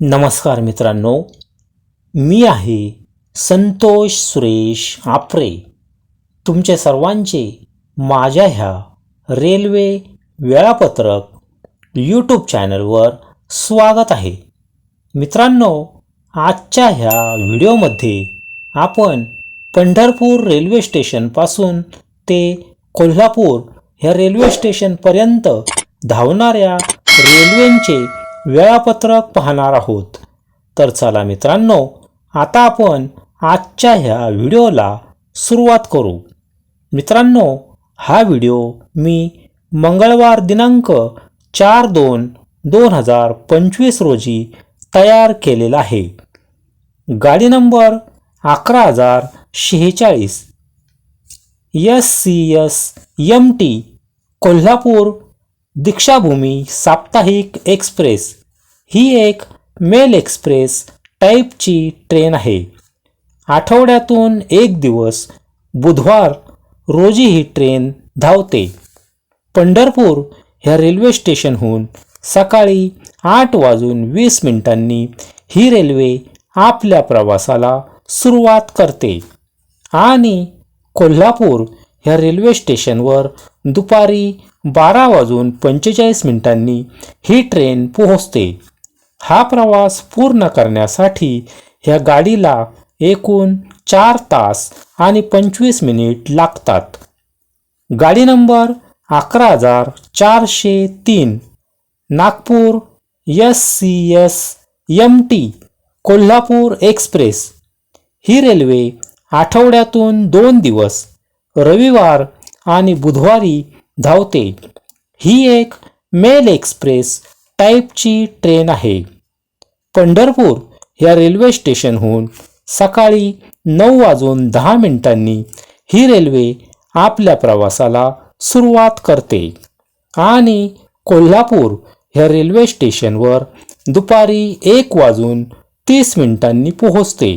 नमस्कार मित्रांनो मी आहे संतोष सुरेश आपरे. तुमचे सर्वांचे माझ्या ह्या रेल्वे वेळापत्रक यूट्यूब चॅनलवर स्वागत आहे. मित्रांनो आजच्या ह्या व्हिडिओमध्ये आपण पंढरपूर रेल्वे स्टेशनपासून ते कोल्हापूर ह्या रेल्वे स्टेशनपर्यंत धावणाऱ्या रेल्वेंचे वेळापत्रक पाहणार आहोत. तर चला मित्रांनो आता आपण आजच्या ह्या व्हिडिओला सुरुवात करू. मित्रांनो हा व्हिडिओ मी मंगळवार दिनांक चार दोन दोन हजार पंचवीस रोजी तयार केलेला आहे. गाडी नंबर अकरा हजार शेहेचाळीस. S C S M T Kolhapur Dikshabhoomi साप्ताहिक एक्सप्रेस. ही एक मेल एक्सप्रेस टाईपची ट्रेन आहे. आठवड्यातून एक दिवस बुधवार रोजी ही ट्रेन धावते. पंढरपूर ह्या रेल्वे स्टेशनहून सकाळी आठ वाजून वीस मिनिटांनी ही रेल्वे आपल्या प्रवासाला सुरुवात करते. आणि कोल्हापूर ह्या रेल्वे स्टेशनवर दुपारी बारा वाजून पंचेचाळीस मिनिटांनी ही ट्रेन पोहोचते. हा प्रवास पूर्ण करण्यासाठी ह्या गाडीला एकूण चार तास आणि पंचवीस मिनिट लागतात. गाडी नंबर अकरा हजार चारशे तीन Nagpur S C S M T Kolhapur express. ही रेल्वे आठवड्यातून दोन दिवस रविवार आणि बुधवारी धावते. ही एक मेल एक्सप्रेस टाईपची ट्रेन आहे. पंढरपूर या रेल्वे स्टेशनहून सकाळी नऊ वाजून दहा मिनिटांनी ही रेल्वे आपल्या प्रवासाला सुरुवात करते. आणि कोल्हापूर ह्या रेल्वे स्टेशनवर दुपारी एक वाजून तीस मिनिटांनी पोहोचते.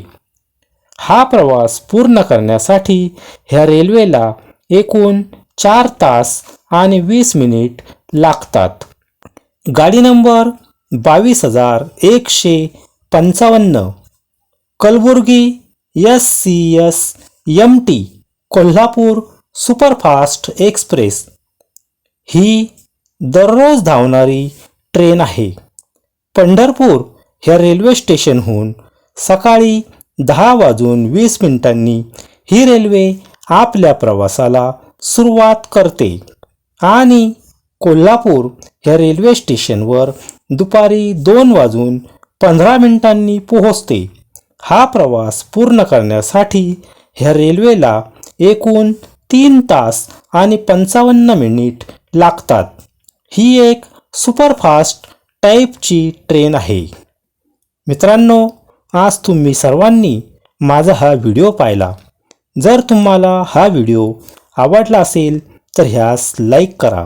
हा प्रवास पूर्ण करण्यासाठी ह्या रेल्वेला एकूण चार तास आणि वीस मिनिट लागतात. गाडी नंबर बावीस हजार एकशे पंचावन्न. Kalaburagi S C S M T Kolhapur superfast express. ही दररोज धावणारी ट्रेन आहे. पंढरपूर ह्या रेल्वे स्टेशनहून सकाळी दहा वाजून वीस मिनिटांनी ही रेल्वे आपल्या प्रवासाला सुरुवात करते आणि कोल्हापूर ह्या रेल्वे स्टेशनवर दुपारी दोन वाजून पंधरा मिनिटांनी पोहोचते. हा प्रवास पूर्ण करण्यासाठी ह्या रेल्वेला एकूण तीन तास आणि पंचावन्न मिनिट लागतात. ही एक सुपरफास्ट टाईपची ट्रेन आहे. मित्रांनो आज तुम्ही सर्वांनी माझा हा व्हिडिओ पाहिला. जर तुम्हाला हा व्हिडिओ आवडला असेल तर ह्यास लाईक करा.